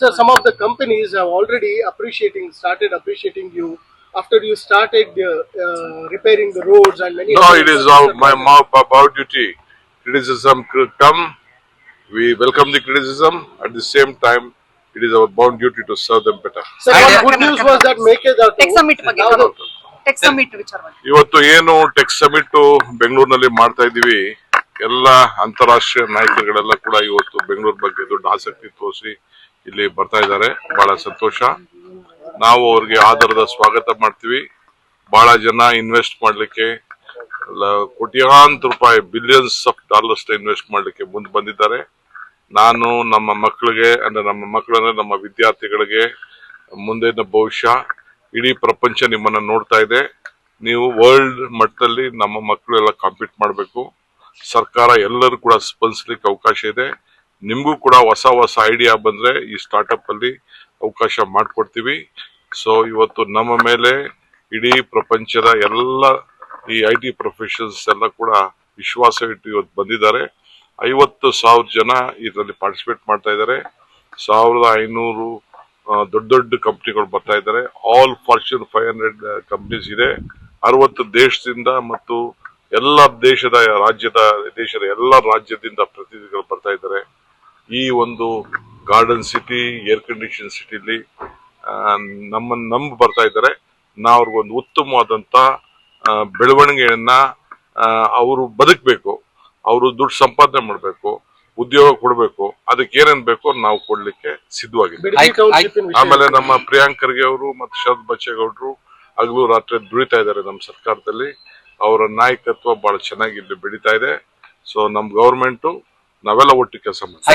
So some of the companies have already appreciating, started appreciating you after you started uh, uh, repairing the roads and many. No, it is all our, my our duty. Criticism could come. We welcome the criticism. At the same time, it is our bound duty to serve them better. So one good news was that make tech summit ಬಗ್ಗೆ now tech summit ವಿಚಾರವಾಗಿ ಇವತ್ತು ಏನು tech summit ಬೆಂಗಳೂರಿನಲ್ಲಿ ಮಾಡ್ತಾ ಇದ್ದೀವಿ ಎಲ್ಲ ಅಂತಾರಾಷ್ಟ್ರೀಯ ನಾಯಕರುಗಳೆಲ್ಲ ಕೂಡ ಇವತ್ತು ಬೆಂಗಳೂರು ಬಗ್ಗೆ ದೊಡ್ಡ ಆಸಕ್ತಿ ತೋರಿಸಿ ಇಲ್ಲಿ ಬರ್ತಾ ಇದ್ದಾರೆ. ಬಹಳ ಸಂತೋಷ. ನಾವು ಅವ್ರಿಗೆ ಆಧಾರದ ಸ್ವಾಗತ ಮಾಡ್ತೀವಿ. ಬಹಳ ಜನ ಇನ್ವೆಸ್ಟ್ ಮಾಡಲಿಕ್ಕೆ ಕೋಟ್ಯಾಂತರ ರೂಪಾಯಿ ಬಿಲಿಯನ್ಸ್ ಆಫ್ ಡಾಲರ್ಸ್ ಇನ್ವೆಸ್ಟ್ ಮಾಡಲಿಕ್ಕೆ ಮುಂದೆ ಬಂದಿದ್ದಾರೆ. ನಾನು ನಮ್ಮ ಮಕ್ಕಳಿಗೆ ಅಂದ್ರೆ ನಮ್ಮ ಮಕ್ಕಳಂದ್ರೆ ನಮ್ಮ ವಿದ್ಯಾರ್ಥಿಗಳಿಗೆ, ಮುಂದಿನ ಭವಿಷ್ಯ, ಇಡೀ ಪ್ರಪಂಚ ನಿಮ್ಮನ್ನ ನೋಡ್ತಾ ಇದೆ. ನೀವು ವರ್ಲ್ಡ್ ಮಟ್ಟದಲ್ಲಿ ನಮ್ಮ ಮಕ್ಕಳು ಎಲ್ಲ ಕಾಂಪೀಟ್ ಮಾಡಬೇಕು. ಸರ್ಕಾರ ಎಲ್ಲರೂ ಕೂಡ ಸ್ಪಂದಿಸ್ಲಿಕ್ಕೆ ಅವಕಾಶ ಇದೆ. ನಿಮಗೂ ಕೂಡ ಹೊಸ ಹೊಸ ಐಡಿಯಾ ಬಂದ್ರೆ ಈ ಸ್ಟಾರ್ಟಪ್ ಅಲ್ಲಿ ಅವಕಾಶ ಮಾಡಿಕೊಡ್ತೀವಿ. ಸೊ ಇವತ್ತು ನಮ್ಮ ಮೇಲೆ ಇಡೀ ಪ್ರಪಂಚದ ಎಲ್ಲ ಈ ಐ ಟಿ ಪ್ರೊಫೆಷನ್ಸ್ ಎಲ್ಲ ಕೂಡ ವಿಶ್ವಾಸ ಇಟ್ಟು ಇವತ್ತು ಬಂದಿದ್ದಾರೆ. ಐವತ್ತು ಸಾವಿರ ಜನ ಇದರಲ್ಲಿ ಪಾರ್ಟಿಸಿಪೇಟ್ ಮಾಡ್ತಾ ಇದ್ದಾರೆ. ಸಾವಿರದ ಐನೂರು ದೊಡ್ಡ ದೊಡ್ಡ ಕಂಪ್ನಿಗಳು ಬರ್ತಾ ಇದ್ದಾರೆ. All fortune five hundred companies ಇದೆ. ಅರವತ್ತು ದೇಶದಿಂದ ಮತ್ತು ಎಲ್ಲ ದೇಶದ, ರಾಜ್ಯದ, ದೇಶದ ಎಲ್ಲ ರಾಜ್ಯದಿಂದ ಪ್ರತಿನಿಧಿಗಳು ಬರ್ತಾ ಇದ್ದಾರೆ. ಈ ಒಂದು ಗಾರ್ಡನ್ ಸಿಟಿ ಏರ್ ಕಂಡೀಷನ್ ಸಿಟಿಲಿ ನಮ್ಮನ್ನು ನಂಬಿ ಬರ್ತಾ ಇದ್ದಾರೆ. ನಾವು ಅವ್ರಿಗೊಂದು ಉತ್ತಮವಾದಂತ ಆ, ಬೆಳವಣಿಗೆಯನ್ನ ಅವರು ಬದುಕಬೇಕು. ಅವರು ದುಡ್ಡು ಸಂಪಾದನೆ ಮಾಡಬೇಕು ಉದ್ಯೋಗ ಕೊಡಬೇಕು ಅದಕ್ಕೆ ಏನೇನ್ ಬೇಕೋ ನಾವು ಕೊಡ್ಲಿಕ್ಕೆ ಸಿದ್ಧವಾಗಿದ್ದೀವಿ. ಆಮೇಲೆ ನಮ್ಮ ಪ್ರಿಯಾಂಕ್ ಖರ್ಗೆ ಅವರು ಮತ್ತು ಶರದ್ ಬಚ್ಚೇಗೌಡರು ಹಗಲು ರಾತ್ರಿ ದುಡಿತಾ ಇದ್ದಾರೆ ನಮ್ಮ ಸರ್ಕಾರದಲ್ಲಿ. ಅವರ ನಾಯಕತ್ವ ಬಹಳ ಚೆನ್ನಾಗಿ ಇಲ್ಲಿ ಬೆಳೀತಾ ಇದೆ. ಸೊ ನಮ್ಮ ಗವರ್ಮೆಂಟ್ ನಾವೆಲ್ಲ ಒಟ್ಟಿಗೆ ಕೆಲಸ ಮಾಡ್ತೀವಿ.